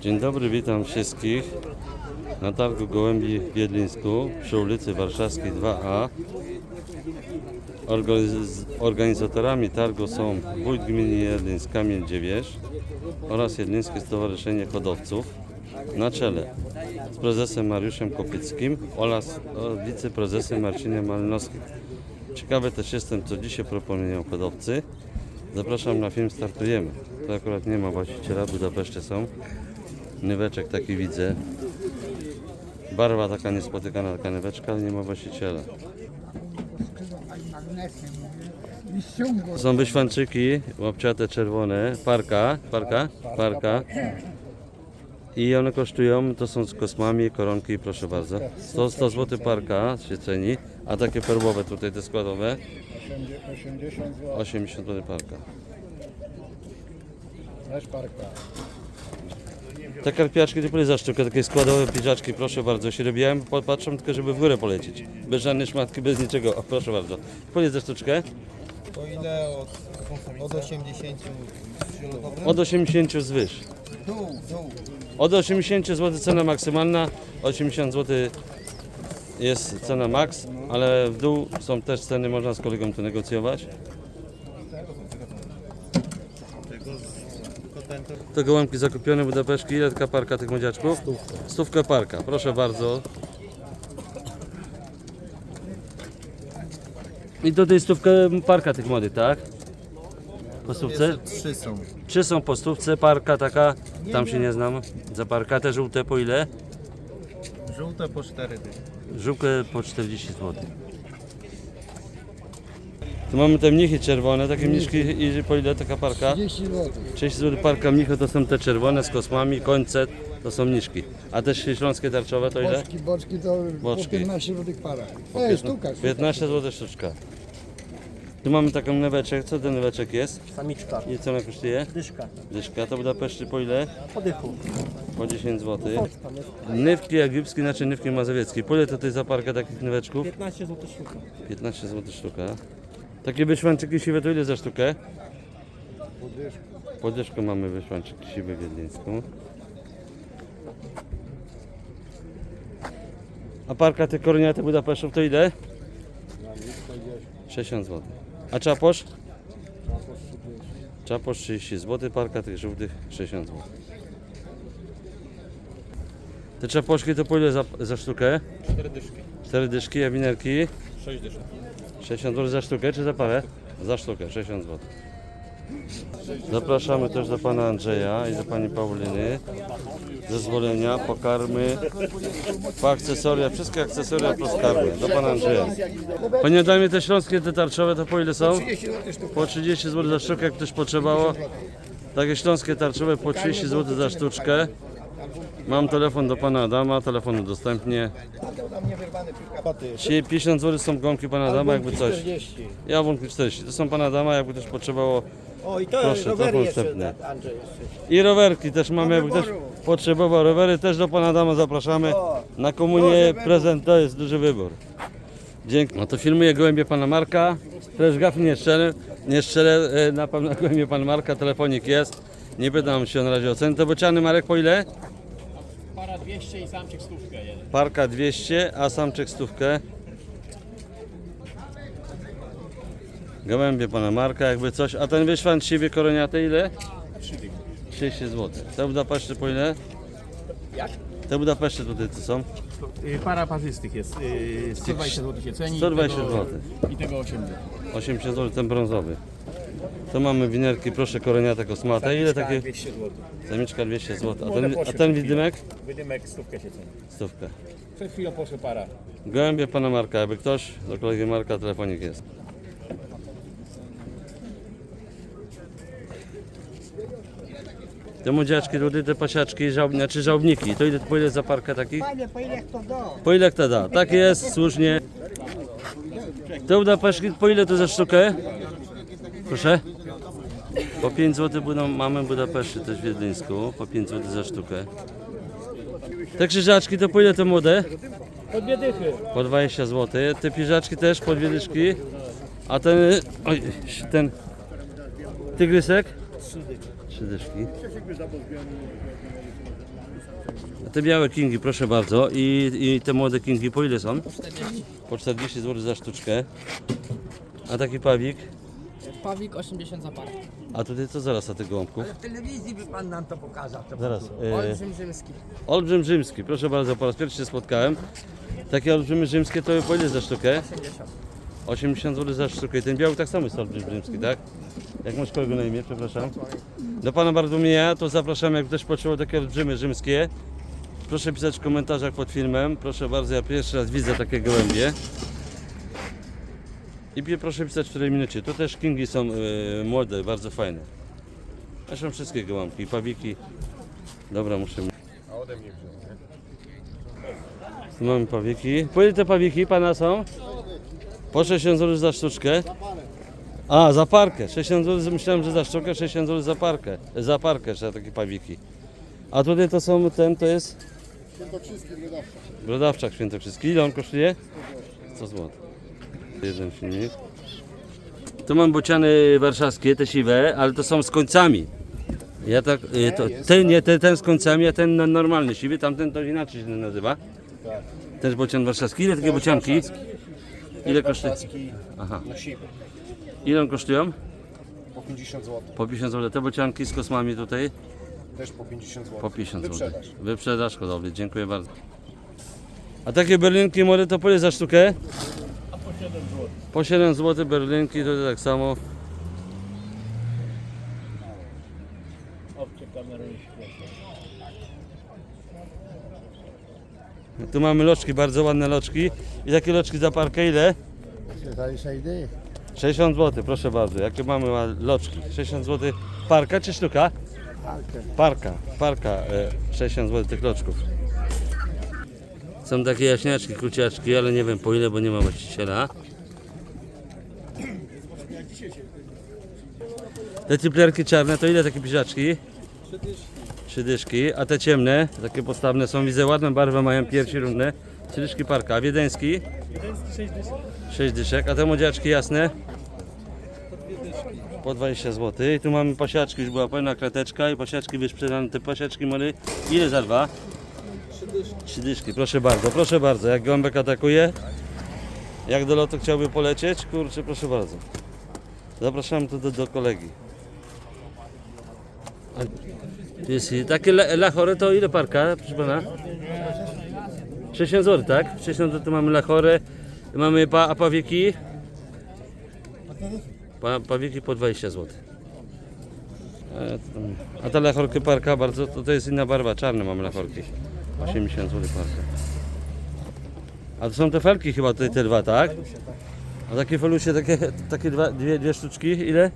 Dzień dobry, witam wszystkich na targu Gołębi w Wiedlińsku przy ulicy Warszawskiej 2A. Organiz- Organizatorami targu są Wójt Gminy Jedlińsk Kamień Dziewierz oraz Jedlińskie Stowarzyszenie Hodowców na czele z prezesem Mariuszem Kopyckim oraz o, wiceprezesem Marcinem Malinowskim. Ciekawy też jestem, co dzisiaj proponują hodowcy. Zapraszam na film Startujemy. To akurat nie ma właściciela, w Budapeszcie są. Nyweczek taki widzę. Barwa taka niespotykana, taka nyweczka, nie ma właściciela. Są wyświanczyki, łapciate czerwone, parka, parka, parka. I one kosztują, to są z kosmami, koronki, proszę bardzo. 100, 100 zł parka się ceni, a takie perłowe tutaj, te składowe, 80 zł. 80 zł parka. Też parka. Te karpiaczki to za sztukę, takie składowe piżaczki, proszę bardzo, się robiłem, patrzą tylko, żeby w górę polecieć. Bez żadnej szmatki, bez niczego, o, proszę bardzo. Powiedz za sztuczkę. Ile od, od 80 zielonobrym? Od 80 zwyż. Od 80 zł cena maksymalna, 80 zł jest cena maks, ale w dół są też ceny, można z kolegą to negocjować. To gołąbki zakupione w Budapeszcie, ile taka parka tych młodziaczków? Stówkę parka, proszę bardzo. I do tej stówkę parka tych młodych, tak? Po stówce? Trzy są. Trzy są po stówce, parka taka, tam się nie znam, za parka, te żółte po ile? Żółte po 4 dychy. Żółkę po 40 zł. Tu mamy te mnichy czerwone, takie mniszki i po ile taka parka? 30 zł. 30 zł parka mnichy to są te czerwone z kosmami, końce to są mniszki. A te śląskie tarczowe to ile? Boczki, boczki to Boczki. po 15 zł para. Ej, sztuka. sztuka. 15 zł sztuczka. Tu mamy taką neweczek, co ten neweczek jest? Samiczka, I co ona kosztuje? dyszka, Dyszka, to Budapeszty po ile? podychu. Po 10 zł. Nywki egipskie, znaczy nywki mazowieckie. Po ile to tutaj za parkę takich nyweczków? 15 zł sztuka. 15 zł sztuka. Takie wyszwanczyki siwe to ile za sztukę? Podwyżkę mamy wyszwanczyki siwe w Wiedlińsku. A parka tych koroniaty Budapesztów to ile? 60 zł. A czaposz? Czaposz 30 zł, parka tych żółtych 60 zł. Te czaposzki to po ile za, za sztukę? 4 dyszki. 4 dyszki, a winerki? 6 dyszek. 60 zł za sztukę czy za parę? Za sztukę, 60 zł. Zapraszamy też do pana Andrzeja i do pani Pauliny. Zezwolenia, pokarmy, po akcesoria, wszystkie akcesoria plus karmy. Do pana Andrzeja. Panie Adamie, te śląskie, te tarczowe to po ile są? Po 30 zł za sztukę, jak ktoś potrzebowało. Takie śląskie tarczowe po 30 zł za sztuczkę. Mam telefon do pana Adama, telefon udostępnię. Dzisiaj 50 zł są gąbki pana Adama, jakby coś. Ja wątpię 40. To są pana Adama, jakby też potrzebowało. O i to Proszę, rowery telefon jeszcze, wstępny. Andrzej jeszcze. I rowerki też mamy, jakby ktoś potrzebował rowery, też do pana Adama zapraszamy. Na komunię prezent to jest duży wybór. Dzięki. No to filmuję gołębie pana Marka. Też gaf nie strzelę, nie strzelę e, na pewno gołębie pana Marka, telefonik jest. Nie pytam się na razie o ceny. To bociany Marek po ile? Para 200 i samczyk stówkę jeden. Parka 200, a samczyk stówkę. Gołębie pana Marka, jakby coś. A ten wyszwan siwy koroniaty ile? 30 zł. Te Budapeszty po ile? Jak? Te Budapeszty tutaj to są? Y, Para parzystych jest. y, 120 zł się ceni. 120 tego- zł. I tego 80. 80 zł ten brązowy. To mamy winerki, proszę koroniate kosmate. Ile takie? 200 zł. Samiczka 200 zł. A ten, a ten widymek? Wydymek stówkę się ceni. Stówkę. Przed chwilą poszły para. Gołębie pana Marka, jakby ktoś, do kolegi Marka telefonik jest. Te młodziaczki, tutaj te pasiaczki, żał, znaczy żałobniki, to ile, po ile za parkę takich? Panie, po ile to do? Po ile kto da? Tak jest, słusznie. Te Budapeszki, po ile to za sztukę? Proszę? Po 5 zł będą, mamy Budapeszty też w Wiedlińsku, po 5 zł za sztukę. Te krzyżaczki to po ile te młode? Po dwie dychy. Po 20 zł. Te piżaczki też po dwie dyszki. A ten, oj, ten tygrysek? Trzy dyszki. A te białe kingi, proszę bardzo. I, I te młode kingi po ile są? Po 40 zł za sztuczkę. A taki pawik? Pawik 80 za parę. A tutaj co zaraz na tych gołąbków? W telewizji by pan nam to pokazał. To Zaraz. E, Olbrzym rzymski. olbrzym rzymski, proszę bardzo, po raz pierwszy się spotkałem. Takie olbrzymy rzymskie to po ile za sztukę? 80. 80 zł za sztukę. I ten biały tak samo jest olbrzym rzymski, tak? Jak masz kolego na imię, przepraszam? Do pana Bartłomieja to zapraszam, jak ktoś potrzebował takie olbrzymy rzymskie. Proszę pisać w komentarzach pod filmem. Proszę bardzo, ja pierwszy raz widzę takie gołębie. I proszę pisać w której minucie. Tu też kingi są e, młode, bardzo fajne. Zresztą wszystkie gołąbki, pawiki. Dobra, muszę... A ode mnie Tu mamy pawiki. Po ile te pawiki pana są? Po 60 zł za sztuczkę. A, za parkę. 60 zł, myślałem, że za sztukę, 60 zł za parkę. Za parkę, że takie pawiki. A tutaj to są, ten to jest? Brodawczak świętokrzyski. Ile on kosztuje? 100 zł. Jeden filmik. Tu mam bociany warszawskie, te siwe, ale to są z końcami. Ja tak, y, to, ten, nie, ten, ten z końcami, a ten no- normalny siwy, tamten to inaczej się nazywa. Też bocian warszawski. Ile takie bocianki? Ile kosztuje? Aha. Ile one kosztują? Po 50 zł, Po 50 zł. Te bocianki z kosmami tutaj? też po 50 zł. Po 50 zł. Wyprzedaż. Wyprzedaż hodowli, dziękuję bardzo. A takie berlinki młode to po ile za sztukę? po 7 zł. berlinki to tak samo. Tu mamy loczki, bardzo ładne loczki. I takie loczki za parkę ile? 60 zł, proszę bardzo. Jakie mamy loczki? 60 zł. Parka czy sztuka? Parka. Parka. E, 60 zł tych loczków. Są takie jaśniaczki, kruciaczki, ale nie wiem po ile, bo nie ma właściciela. Te cyplerki czarne to ile takie piżaczki? Trzy dyszki. A te ciemne, takie postawne są, widzę ładną barwę, mają piersi równe. Trzy dyszki parka. A wiedeński? 6 dyszek. A te młodziaczki jasne? Po 20 zł. I tu mamy pasiaczki, już była pełna krateczka i pasiaczki wysprzedane. Te pasiaczki mali. Ile za dwa? Trzy dyszki. Proszę bardzo, proszę bardzo. Jak gąbek atakuje, jak do lotu chciałby polecieć, kurczę, proszę bardzo. Zapraszam tu do, do kolegi. A, tu Jest, i takie la- lachory to ile parka, proszę pana? 60 zł, tak? 60 zł mamy lachorę, mamy pa, a pawieki? Pa, pawieki po 20 zł. E, A ta lachorka parka bardzo, to, to jest inna barwa, czarne mamy lachorki. 80 zł parka. A to są te felki chyba tutaj te dwa, tak? A takie felusie, takie, takie dwa, dwie, dwie sztuczki, ile?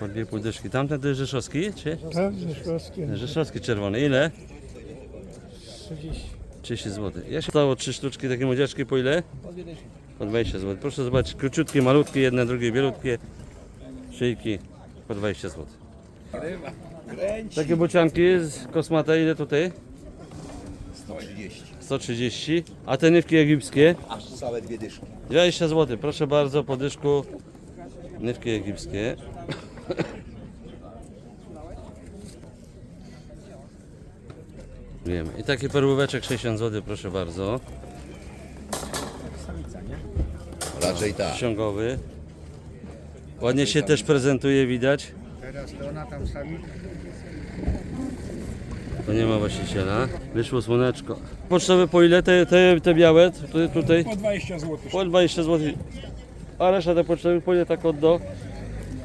Po dwie pół dyszki. Tamten to jest rzeszowski, czy? Tak, Rzeszkowski. Rzeszowski czerwony. Ile? 30 zł. Ja się stało trzy sztuczki takie młodziaczki po ile? Po 20 zł. Proszę zobaczyć, króciutkie, malutkie, jedne, drugie, bielutkie. Szyjki po 20 zł. Takie bocianki z kosmata ile tutaj? 130. 130. A te nywki egipskie? Całe dwie dyszki. 20 zł. Proszę bardzo, po dyszku nywki egipskie. Wiemy. I taki perłóweczek 60 zł, proszę bardzo. Raczej tak. Ściągowy. Ładnie się też prezentuje, widać. Teraz to ona tam sami. To nie ma właściciela. Wyszło słoneczko. Pocztowe po ile te, te, te białe? Tutaj, tutaj? Po 20 zł. Po 20 zł. A reszta te pocztowe po ile tak od do?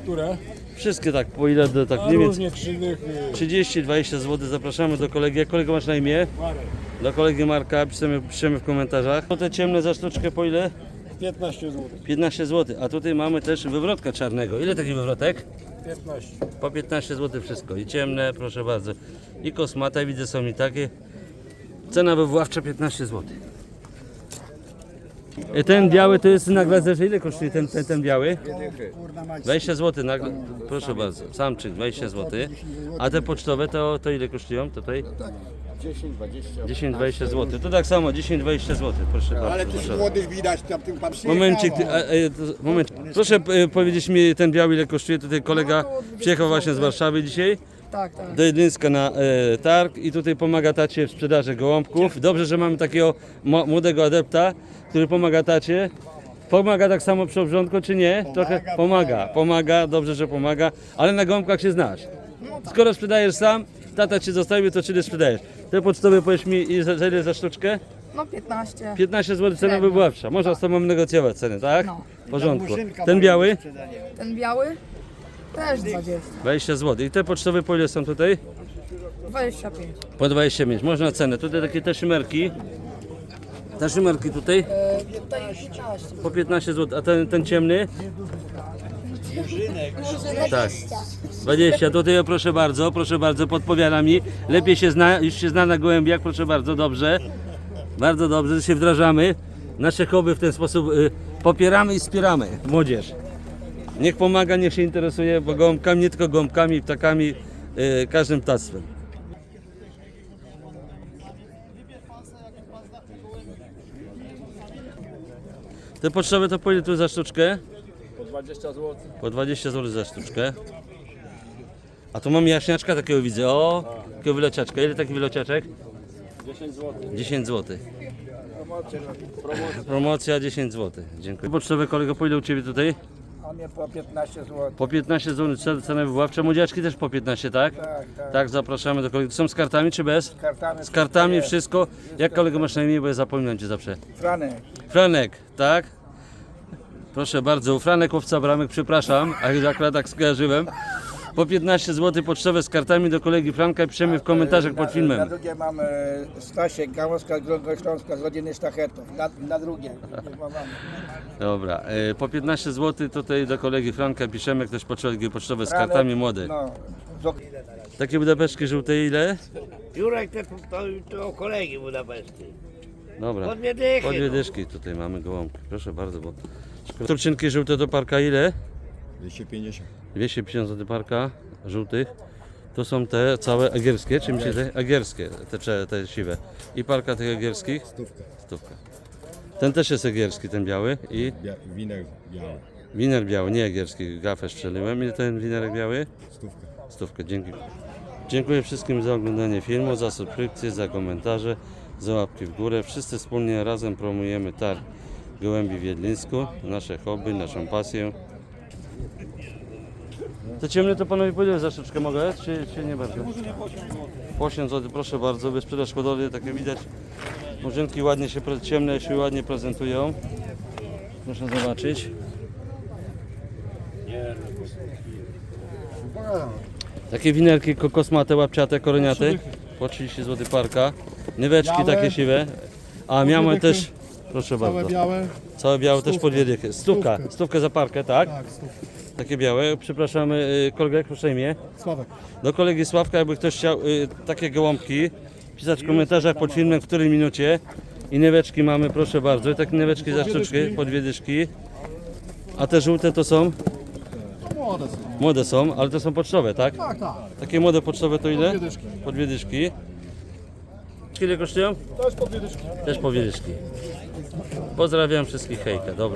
Które? Wszystkie tak, po ile do, tak A mniej więcej. różnie krzywych. 30-20 zł. Zapraszamy do kolegi. Jak kolego masz na imię? Marek. Do kolegi Marka, piszemy, piszemy w komentarzach. No te ciemne za sztuczkę po ile? 15 zł. 15 zł. A tutaj mamy też wywrotka czarnego. Ile taki wywrotek? 15. Po 15 zł wszystko. I ciemne, proszę bardzo. I kosmata, widzę są i takie. Cena wywoławcza 15 zł. I ten biały to jest na glazerze. Ile kosztuje ten, ten, ten biały? 20 zł. Na, proszę bardzo. Samczyk 20 zł. A te pocztowe to, to ile kosztują tutaj? 10, 20. 10-20 zł. To tak samo, 10-20 zł, proszę bardzo. Ale ty proszę. młody widać tam tym pan Momencik, ty- a, e, to- moment. Proszę e, powiedzieć mi ten biały ile kosztuje. Tutaj kolega przyjechał właśnie z Warszawy dzisiaj Tak, tak. do Jedlińska na e, targ i tutaj pomaga tacie w sprzedaży gołąbków. Dobrze, że mamy takiego mo- młodego adepta, który pomaga tacie. Pomaga tak samo przy obrządku, czy nie? Trochę pomaga, pomaga, dobrze, że pomaga, ale na gołąbkach się znasz. Skoro sprzedajesz sam, tata ci zostawił, to czyli sprzedajesz. Te pocztowe powiedz mi, i za, za ile za sztuczkę? No 15. 15 zł cena wywoławcza. Można z tobą negocjować ceny, tak? No. W porządku. Ten biały? Ten biały? Też 20. 20 zł. I te pocztowe po ile są tutaj? 25. Po 25. Można cenę. Tutaj takie te szymerki. Te szymerki tutaj E, tutaj 15. po 15 zł. A ten, ten ciemny? Tak. 20. Tutaj proszę bardzo, proszę bardzo, podpowiada mi. Lepiej się zna, już się zna na gołębiach, proszę bardzo, dobrze. Bardzo dobrze, się wdrażamy. Nasze hobby w ten sposób y, popieramy i wspieramy młodzież. Niech pomaga, niech się interesuje, bo gołąbkami, nie tylko gołąbkami, ptakami, y, każdym ptactwem. Te pocztowe to po ile tu za sztuczkę? Po 20 zł. Po 20 zł za sztuczkę. A tu mam jaśniaczka takiego widzę. O, takiego wyleciaczka. Ile taki wyleciaczek? 10 zł. 10 zł. Promocja 10 zł. Dziękuję. Pocztowe kolego, po ile u Ciebie tutaj? A po 15 zł. Po 15 zł cen- cena wywoławcza. Młodziaczki też po 15, tak? Tak, tak. Tak, zapraszamy do kolegi. Są z kartami czy bez? Kartami. Z kartami wszystko. Jak kolego masz na imię, bo ja zapominam Cię zawsze. Franek. Franek, tak? Proszę bardzo, Franek Łowca Bramek, przepraszam, ale akurat tak skojarzyłem. Po 15 zł pocztowe z kartami do kolegi Franka i piszemy w komentarzach pod Na filmem. drugie mam e, Stasiek, Gałązka, Śląska z rodziny Sztachetów. Na, na drugie. Dobra, e, po 15 zł tutaj do kolegi Franka piszemy, ktoś potrzebuje pocztowe z kartami młode. No. z- Takie budapeszki żółte ile? Jurek to, to, to kolegi Budapeszty. Dobra, Po dwie dychy, po dwie no. dyszki tutaj mamy gołąbki, proszę bardzo, bo... Turczynki żółte do parka ile? 250. 250 zł parka żółtych. To są te całe egierskie, czym się te egierskie, te, te siwe. I parka tych egierskich? Stówkę. Stówka. Ten też jest egierski, ten biały i Bia winek biały. winer biały, nie egierski, gafę strzeliłem. Ile ten winerek biały? Stówkę. Stówkę, dzięki. Dziękuję wszystkim za oglądanie filmu, za subskrypcję, za komentarze, za łapki w górę. Wszyscy wspólnie razem promujemy targ Gołębi w Wiedlińsku, nasze hobby, naszą pasję. To ciemne to panowie powiedzieli za sztuczkę mogę, czy, czy nie bardzo? Po 8 zł, proszę bardzo, bez sprzedaż hodowli, takie widać. Murzynki ładnie się, pre- ciemne się ładnie prezentują. Proszę zobaczyć. Takie winerki kokosmate, łapciate, koroniate. Po 30 zł parka. Nyweczki takie siwe. A miałem też, proszę bardzo. białe. Całe białe też po dwie dychy. Stówka, stówkę za parkę, tak? Tak, stówkę. Takie białe. Przepraszamy, y, kolegę, proszę imię. Sławek. Do kolegi Sławka, jakby ktoś chciał y, takie gołąbki, pisać w komentarzach pod filmem, w której minucie. I nyweczki mamy, proszę bardzo. I takie nyweczki za sztuczkę, po dwie dyszki. A te żółte to są? Młode są. Młode są, ale to są pocztowe, tak? Tak, tak. Takie młode pocztowe to ile? dwie dyszki. Po dwie dyszki. Ile kosztują? To jest po dwie dyszki. Też po. Pozdrawiam wszystkich, hejka, dobra.